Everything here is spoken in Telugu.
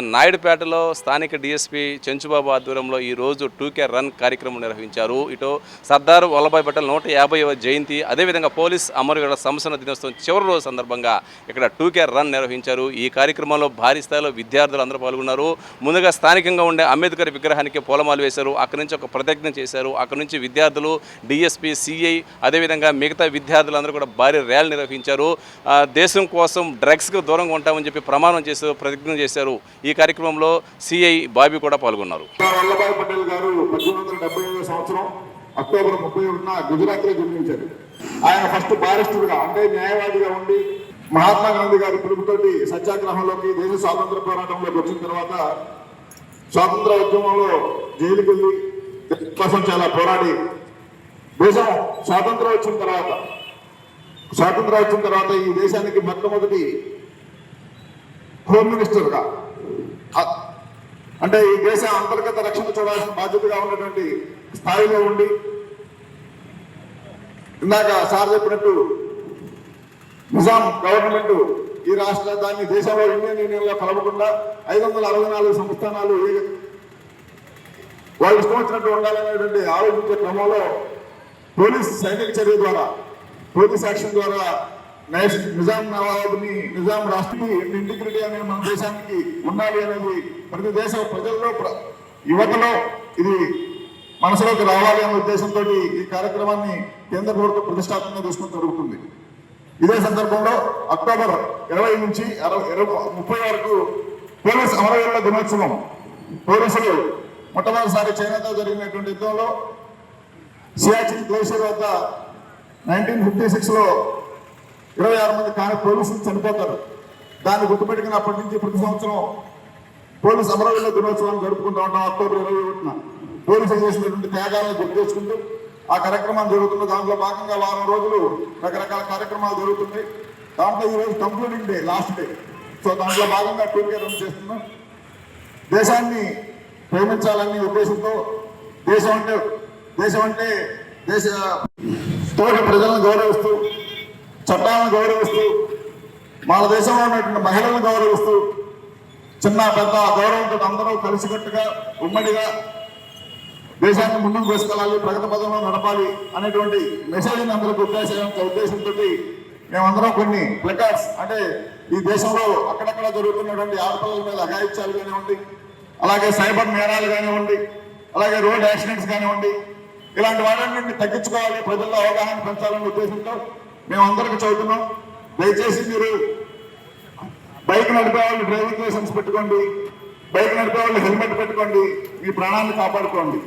నాయుడుపేటలో స్థానిక డీఎస్పీ చెంచుబాబు ఆధ్వర్యంలో ఈ రోజు టూకే రన్ కార్యక్రమం నిర్వహించారు. ఇటు సర్దార్ వల్లభాయ్ పటేల్ నూట యాభైవ జయంతి అదేవిధంగా పోలీస్ అమరుగడ సంస్థల దినోత్సవం చివరి రోజు సందర్భంగా ఇక్కడ టూకే రన్ నిర్వహించారు. ఈ కార్యక్రమంలో భారీ స్థాయిలో విద్యార్థులు అందరూ పాల్గొన్నారు. ముందుగా స్థానికంగా ఉండే అంబేద్కర్ విగ్రహానికి పూలమాలు వేశారు. అక్కడి నుంచి ఒక ప్రతిజ్ఞ చేశారు. అక్కడి నుంచి విద్యార్థులు డీఎస్పీ సిఐ అదేవిధంగా మిగతా విద్యార్థులందరూ కూడా భారీ ర్యాలీ నిర్వహించారు. దేశం కోసం డ్రగ్స్కు దూరంగా ఉంటామని చెప్పి ప్రమాణం చేశారు ప్రతిజ్ఞ చేశారు. ఈ కార్యక్రమంలో సిఐ బాబీ కూడా పాల్గొన్నారు. వల్లభాయ్ పటేల్ గారు పద్దెనిమిది వందల సంవత్సరం అక్టోబర్ ముప్పై ఒకటిన గుజరాత్లో జన్మించారు. ఆయన ఫస్ట్ బారిస్టర్గా అంటే న్యాయవాదిగా ఉండి మహాత్మా గాంధీ గారి పిలుపుతోటి సత్యాగ్రహంలోకి దేశ స్వాతంత్ర పోరాటంలోకి వచ్చిన తర్వాత స్వాతంత్ర ఉద్యమంలో జైలుకి వెళ్ళి కోసం చాలా పోరాడి దేశం స్వాతంత్రం వచ్చిన తర్వాత స్వాతంత్రం వచ్చిన తర్వాత ఈ దేశానికి మొట్టమొదటి హోమ్ మినిస్టర్గా అంటే ఈ దేశ అంతర్గత రక్షణ చూడాల్సిన బాధ్యతగా ఉన్నటువంటి స్థాయిలో ఉండి ఇందాక సార్ చెప్పినట్టు నిజాం గవర్నమెంట్ ఈ రాష్ట్ర దాన్ని దేశంలో ఇండియన్ యూనియన్లో కలవకుండా ఐదు వందల అరవై నాలుగు సంస్థానాలు వాళ్ళు ఇష్టం వచ్చినట్టు ఉండాలనేటువంటి ఆలోచించే క్రమంలో పోలీస్ సైనిక చర్య ద్వారా పోలీస్ యాక్షన్ ద్వారా నైస్- నిజాం నవాబుని నిజాం రాష్ట్రకి ఇంటిగ్రిటీ అనేది మన దేశానికి ఉండాలి అనేది ప్రతి దేశ ప్రజల్లో ప్ర- యువతలో ఇది మనసులోకి రావాలి అనే ఉద్దేశంతో ఈ కార్యక్రమాన్ని కేంద్ర ప్రభుత్వం ప్రతిష్టాత్మకంగా తీసుకుని జరుగుతుంది. ఇదే సందర్భంలో అక్టోబర్ ఇరవై నుంచి అరవై ఇరవై ముప్పై వరకు పోలీస్ అమరవీరుల దినోత్సవం పోలీసులు మొట్టమొదటిసారి చైనాతో జరిగినటువంటి యుద్ధంలో సియాచిన్ గ్లేషియర్ వద్ద నైన్టీన్ ఫిఫ్టీ సిక్స్లో ఇరవై ఆరు మంది కానీ పోలీసులు చనిపోతారు. దాన్ని గుర్తుపెట్టుకున్నప్పటి నుంచి ప్రతి సంవత్సరం పోలీసు అమరవీరుల దినోత్సవాన్ని జరుపుకుంటూ ఉంటాం అక్టోబర్ ఇరవై ఒకటిన. పోలీసులు చేసినటువంటి త్యాగాలను గుర్తు చేసుకుంటూ ఆ కార్యక్రమం జరుగుతుంది దాంట్లో భాగంగా వారం రోజులు రకరకాల కార్యక్రమాలు జరుగుతున్నాయి. దాంట్లో ఈ రోజు concluding day last day. So దాంట్లో భాగంగా టూర్కే రన్ చేస్తున్నాం. దేశాన్ని ప్రేమించాలనే ఉద్దేశంతో దేశం అంటే దేశం అంటే దేశ తోటి ప్రజలను గౌరవిస్తూ చట్టాలను గౌరవిస్తూ మన దేశంలో ఉన్నటువంటి మహిళలను గౌరవిస్తూ చిన్న పెద్ద గౌరవంతో అందరూ కలిసికట్టుగా ఉమ్మడిగా దేశాన్ని ముందుకు తీసుకెళ్ళాలి ప్రగతి పదంలో నడపాలి అనేటువంటి మెసేజ్ని అందరికి ఉద్దేశం ఉద్దేశంతో మేమందరం కొన్ని ప్లకార్డ్స్ అంటే ఈ దేశంలో అక్కడక్కడ జరుగుతున్నటువంటి ఆడపిల్లల మీద అఘాయిత్యాలు కానివ్వండి అలాగే సైబర్ నేరాలు కానివ్వండి అలాగే రోడ్ యాక్సిడెంట్స్ కానివ్వండి ఇలాంటి వాటిని తగ్గించుకోవాలి ప్రజల్లో అవగాహన పెంచాలనే ఉద్దేశంతో మేము అందరికి చదువుతున్నాం. దయచేసి మీరు బైక్ నడిపే వాళ్ళు డ్రైవింగ్ లైసెన్స్ పెట్టుకోండి. బైక్ నడిపే వాళ్ళు హెల్మెట్ పెట్టుకోండి. మీ ప్రాణాన్ని కాపాడుకోండి.